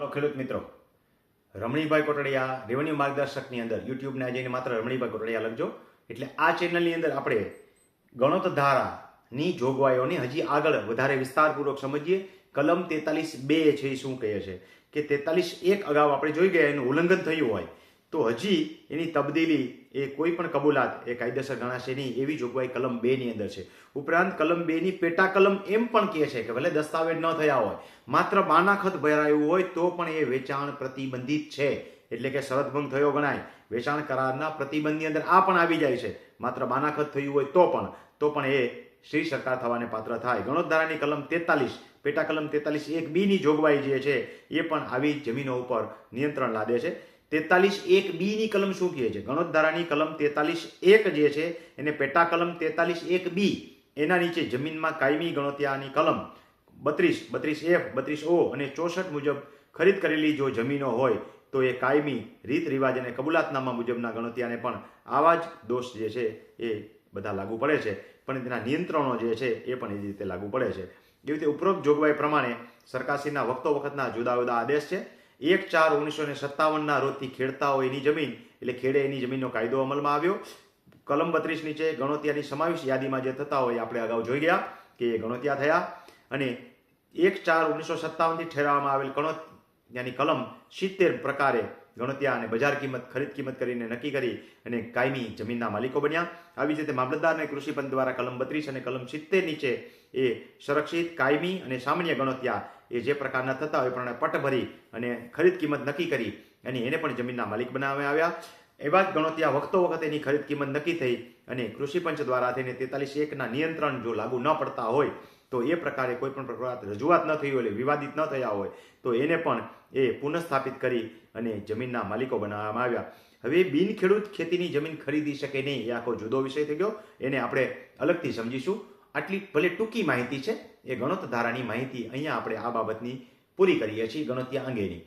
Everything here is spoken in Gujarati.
હલો ખેડૂત મિત્રો. રમણીભાઈ કોટડિયા રેવન્યુ માર્ગદર્શકની અંદર યુટ્યુબને જઈને માત્ર રમણીભાઈ કોટડિયા લખજો. એટલે આ ચેનલની અંદર આપણે ગણોત ધારાની જોગવાઈઓને હજી આગળ વધારે વિસ્તારપૂર્વક સમજીએ. કલમ તેતાલીસ બે છે એ શું કહે છે? કે તેતાલીસ એક અગાઉ આપણે જોઈ ગયા એનું ઉલ્લંઘન થયું હોય. તો હજી એની તબદીલી એ કોઈ પણ કબૂલાત એ કાયદેસર ગણાશે નહીં એવી જોગવાઈ કલમ બે ની અંદર છે. ઉપરાંત કલમ બે ની પેટા કલમ એમ પણ કહે છે કે ભલે દસ્તાવેજ ન થયા હોય, માત્ર બાનાખત ભરાયું હોય તો પણ એ વેચાણ પ્રતિબંધિત છે. એટલે કે શરતભંગ થયો ગણાય. વેચાણ કરારના પ્રતિબંધની અંદર આ પણ આવી જાય છે. માત્ર બાનાખત થયું હોય તો પણ તો પણ એ શ્રી સરકાર થવાને પાત્ર થાય. ગણોતધારાની કલમ તેતાલીસ, પેટા કલમ તેતાલીસ એક બી ની જોગવાઈ જે છે એ પણ આવી જમીનો ઉપર નિયંત્રણ લાદે છે. તેતાલીસ એક બી ની કલમ શું કહે છે? ગણોતધારાની કલમ તેતાલીસ એક જે છે, એને પેટા કલમ તેતાલીસ એક બી, એના નીચે જમીનમાં કાયમી ગણોતિયાની કલમ બત્રીસ બત્રીસ એફ, બત્રીસ ઓ અને ચોસઠ મુજબ ખરીદ કરેલી જો જમીનો હોય, તો એ કાયમી રીત રિવાજ અને કબૂલાતનામા મુજબના ગણોતિયાને પણ આવા જ દોષ જે છે, એ બધા લાગુ પડે છે. પણ તેના નિયંત્રણો જે છે, એ પણ એ રીતે લાગુ પડે છે. એવી રીતે ઉપરોક્ત જોગવાઈ પ્રમાણે સરકારશ્રીના વખતો વખતના જુદા જુદા આદેશ છે. એક ચાર ઓગણીસો ને સત્તાવનના રોજથી ખેડતા હોય એની જમીન, એટલે ખેડે એની જમીનનો કાયદો અમલમાં આવ્યો. કલમ બત્રીસ નીચે ગણોતિયાની સમાવેશ યાદીમાં જે થતા હોય આપણે અગાઉ જોઈ ગયા કે એ ગણોતિયા થયા. અને એક ચાર ઓગણીસો સત્તાવનથી ઠેરવવામાં આવેલ ગણોતિયાની કલમ સિત્તેર પ્રકારે ગણોતિયા અને બજાર કિંમત, ખરીદ કિંમત કરીને નક્કી કરી અને કાયમી જમીનના માલિકો બન્યા. આવી જ રીતે મામલતદાર અને કૃષિ પંચ દ્વારા કલમ બત્રીસ અને કલમ સિત્તેર નીચે એ સંરક્ષિત, કાયમી અને સામાન્ય ગણોતિયા એ જે પ્રકારના થતા હોય પ્રમાણે પટ ભરી અને ખરીદ કિંમત નક્કી કરી અને એને પણ જમીનના માલિક બનાવવામાં આવ્યા. એવા જ ગણોતિયા વખતો વખત એની ખરીદ કિંમત નક્કી થઈ અને કૃષિ પંચ દ્વારા થઈને તેતાલીસ એકના નિયંત્રણ જો લાગુ ન પડતા હોય તો એ પ્રકારે કોઈ પણ પ્રકાર રજૂઆત ન થઈ હોય એટલે વિવાદિત ન થયા હોય, તો એને પણ એ પુનઃસ્થાપિત કરી અને જમીનના માલિકો બનાવવામાં આવ્યા. હવે બિન ખેડૂત ખેતીની જમીન ખરીદી શકે નહીં, એ આખો જુદો વિષય થઈ ગયો. એને આપણે અલગથી સમજીશું. આટલી ભલે ટૂંકી માહિતી છે, એ ગણોત ધારાની માહિતી અહીંયા આપણે આ બાબતની પૂરી કરીએ છીએ ગણોતિયા અંગેની.